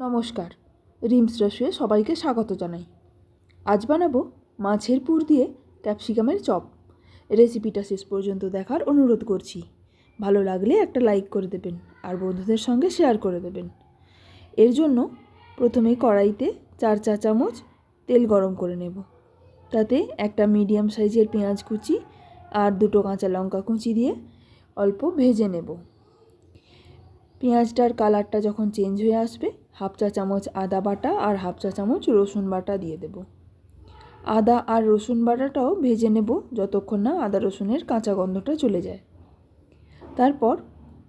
নমস্কার। রিমস রসুয়ে সবাইকে স্বাগত জানাই। আজ বানাবো মাছের পুর দিয়ে ক্যাপসিকামের চপ। রেসিপিটা শেষ পর্যন্ত দেখার অনুরোধ করছি। ভালো লাগলে একটা লাইক করে দেবেন আর বন্ধুদের সঙ্গে শেয়ার করে দেবেন। এর জন্য প্রথমে কড়াইতে চার চা চামচ তেল গরম করে নেব। তাতে একটা মিডিয়াম সাইজের পেঁয়াজ কুচি আর দুটো কাঁচা লঙ্কা কুচি দিয়ে অল্প ভেজে নেব। পেঁয়াজটার কালারটা যখন চেঞ্জ হয়ে আসবে হাফ চা চামচ আদা বাটা আর হাফ চা চামচ রসুন বাটা দিয়ে দেব। আদা আর রসুন বাটাটাও ভেজে নেব যতক্ষণ না আদা রসুনের কাঁচা গন্ধটা চলে যায়। তারপর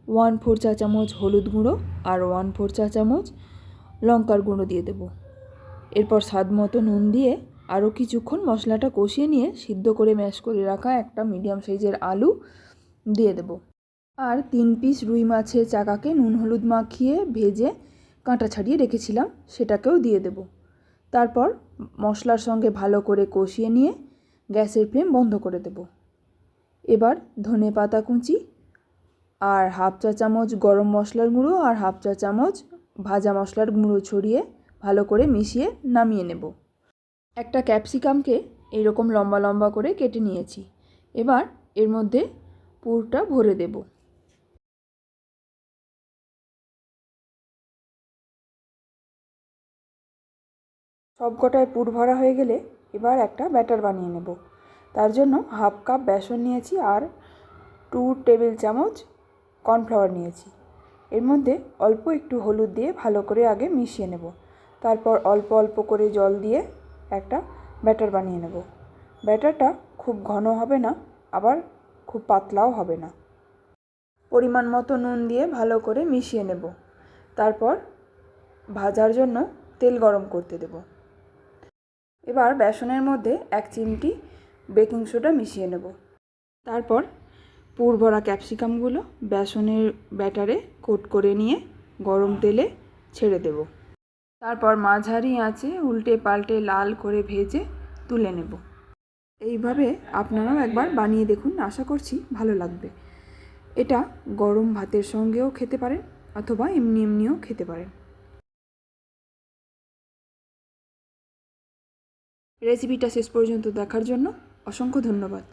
ওয়ান ফোর চা চামচ হলুদ গুঁড়ো আর ওয়ান ফোর চা চামচ লঙ্কার গুঁড়ো দিয়ে দেব। এরপর স্বাদ মতো নুন দিয়ে আরও কিছুক্ষণ মশলাটা কষিয়ে নিয়ে সিদ্ধ করে ম্যাশ করে রাখা একটা মিডিয়াম সাইজের আলু দিয়ে দেবো। আর তিন পিস রুই মাছের চাকাকে নুন হলুদ মাখিয়ে ভেজে কাঁটা ছাড়িয়ে রেখেছিলাম, সেটাকেও দিয়ে দেব। তারপর মশলার সঙ্গে ভালো করে কষিয়ে নিয়ে গ্যাসের ফ্লেম বন্ধ করে দেব। এবার ধনে পাতা কুচি আর হাফ চা চামচ গরম মশলার গুঁড়ো আর হাফ চা চামচ ভাজা মশলার গুঁড়ো ছড়িয়ে ভালো করে মিশিয়ে নামিয়ে নেব। একটা ক্যাপসিকামকে এইরকম লম্বা লম্বা করে কেটে নিয়েছি। এবার এর মধ্যে পুরটা ভরে দেবো। সব কটায় পুর ভরা হয়ে গেলে এবার একটা ব্যাটার বানিয়ে নেব। তার জন্য হাফ কাপ বেসন নিয়েছি আর টু টেবিল চামচ কর্নফ্লাওয়ার নিয়েছি। এর মধ্যে অল্প একটু হলুদ দিয়ে ভালো করে আগে মিশিয়ে নেব। তারপর অল্প অল্প করে জল দিয়ে একটা ব্যাটার বানিয়ে নেব। ব্যাটারটা খুব ঘন হবে না, আবার খুব পাতলাও হবে না। পরিমাণ মতো নুন দিয়ে ভালো করে মিশিয়ে নেব। তারপর ভাজার জন্য তেল গরম করতে দেবো। এবার বেসনের মধ্যে এক চিমটি বেকিং সোডা মিশিয়ে নেব। তারপর পুর ভরা ক্যাপসিকামগুলো বেসনের ব্যাটারে কোট করে নিয়ে গরম তেলে ছেড়ে দেব। তারপর মাঝারি আঁচে উল্টে পাল্টে লাল করে ভেজে তুলে নেব। এইভাবে আপনারাও একবার বানিয়ে দেখুন, আশা করছি ভালো লাগবে। এটা গরম ভাতের সঙ্গেও খেতে পারেন অথবা এমনি এমনিও খেতে পারেন। রেসিপিটা শেষ পর্যন্ত দেখার জন্য অসংখ্য ধন্যবাদ।